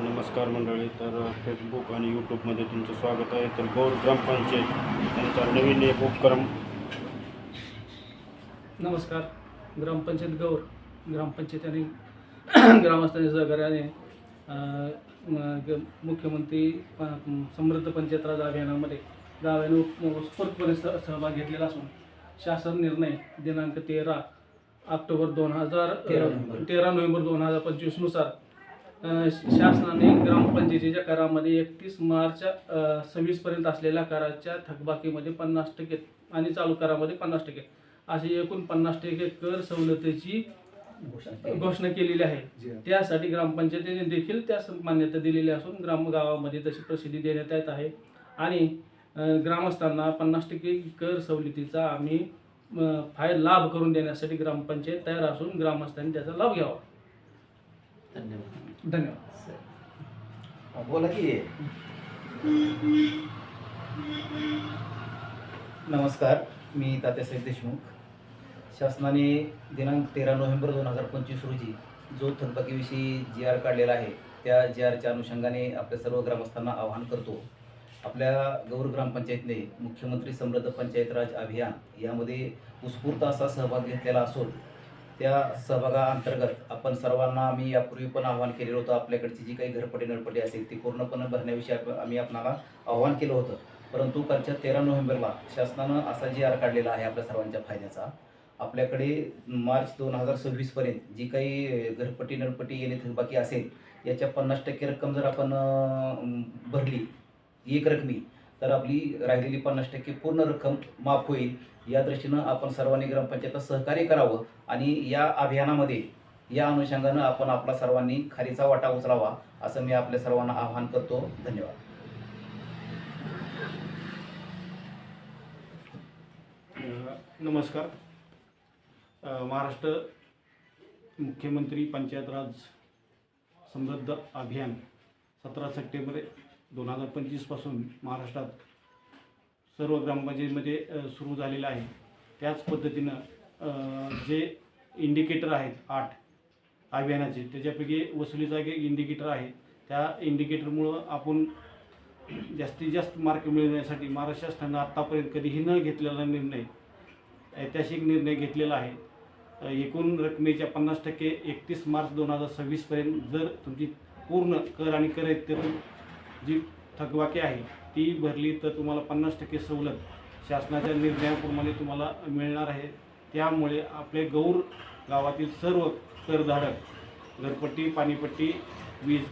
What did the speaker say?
नमस्कार मंडळी तर फेसबुक आणि यूट्यूबमध्ये तुमचं स्वागत आहे. तर गौर ग्रामपंचायत यांचा नवीन एक उपक्रम. नमस्कार ग्रामपंचायत गौर ग्रामपंचायत आणि ग्रामस्थांच्या सहकार्याने मुख्यमंत्री समृद्ध पंचायत राज अभियानामध्ये गावाने सह सहभाग घेतलेला असून शासन निर्णय दिनांक तेरा ऑक्टोबर दोन हजार तेरा नोव्हेंबर दोन हजार पंचवीसनुसार शासनाने ग्रामपंचायतीच्या करामध्ये एकतीस मार्च सव्वीसपर्यंत असलेल्या कराच्या थकबाकीमध्ये पन्नास टक्के आणि चालू करामध्ये पन्नास टक्के अशी एकूण पन्नास टक्के कर सवलतीची घोषणा केलेली आहे. त्यासाठी ग्रामपंचायतीने देखील त्यास मान्यता दिलेली असून ग्राम गावामध्ये तशी प्रसिद्धी देण्यात येत आहे. आणि ग्रामस्थांना पन्नास टक्के कर सवलतीचा आम्ही फाय लाभ करून देण्यासाठी ग्रामपंचायत तयार असून ग्रामस्थांनी त्याचा लाभ घ्यावा. धन्यवाद. धन्यवाद. बोला की. नमस्कार मी तात्यासाहेब देशमुख. शासनाने दिनांक तेरा नोव्हेंबर दोन हजार पंचवीस रोजी जो थकबाकीविषयी जी आर काढलेला आहे त्या जी आरच्या अनुषंगाने आपल्या सर्व ग्रामस्थांना आवाहन करतो. आपल्या गौर ग्रामपंचायतने मुख्यमंत्री समृद्ध पंचायत राज अभियान यामध्ये उत्स्फूर्त असा सहभाग घेतलेला असून त्या सहभागाअंतर्गत आपण सर्वांना आम्ही यापूर्वी पण आवाहन केलेलं होतं आपल्याकडची जी काही घरपट्टी नळपट्टी असेल ती पूर्णपणे भरण्याविषयी आम्ही आपणाला आव्हान केलं होतं. परंतु कालच्या तेरा नोव्हेंबरला शासनानं असा जी आर काढलेला आहे आपल्या सर्वांच्या फायद्याचा आपल्याकडे मार्च दोन हजार सव्वीसपर्यंत जी काही घरपट्टी नळपट्टी येणे थकबाकी असेल याच्या पन्नास टक्के रक्कम जर आपण भरली एक रकमी तर आपली राहिलेली पन्नास टक्के पूर्ण रक्कम माफ होईल. या दृष्टीनं आपण सर्वांनी ग्रामपंचायतला सहकार्य करावं आणि या अभियानामध्ये या अनुषंगानं आपण आपला सर्वांनी खालीचा वाटा उचलावा असं मी आपल्या सर्वांना आवाहन करतो. धन्यवाद. नमस्कार. महाराष्ट्र मुख्यमंत्री पंचायत राज समृद्ध अभियान सतरा सप्टेंबर दोन हजार पंचवीसपासून महाराष्ट्रात सर्व ग्रामपंचायतीमध्ये सुरू झालेलं आहे. त्याच पद्धतीनं जे इंडिकेटर आहेत आठ अभियानाचे त्याच्यापैकी वसुलीचा एक इंडिकेटर आहे. त्या इंडिकेटरमुळं आपण जास्तीत जास्त मार्क मिळवण्यासाठी महाराष्ट्र शासनानं आत्तापर्यंत कधीही न घेतलेला निर्णय ऐतिहासिक निर्णय घेतलेला आहे. एकूण रकमेच्या पन्नास टक्के एकतीस मार्च दोन हजार सव्वीसपर्यंत जर तुमची पूर्ण कर आणि कर तर जी थकबाकी आहे ती भरली तर तुम्हाला पन्नास टक्के सवलत शासनाच्या निर्णयाप्रमाणे तुम्हाला मिळणार आहे. त्यामुळे आपले गौर गावातील सर्व करधारक घरपट्टी पाणीपट्टी वीज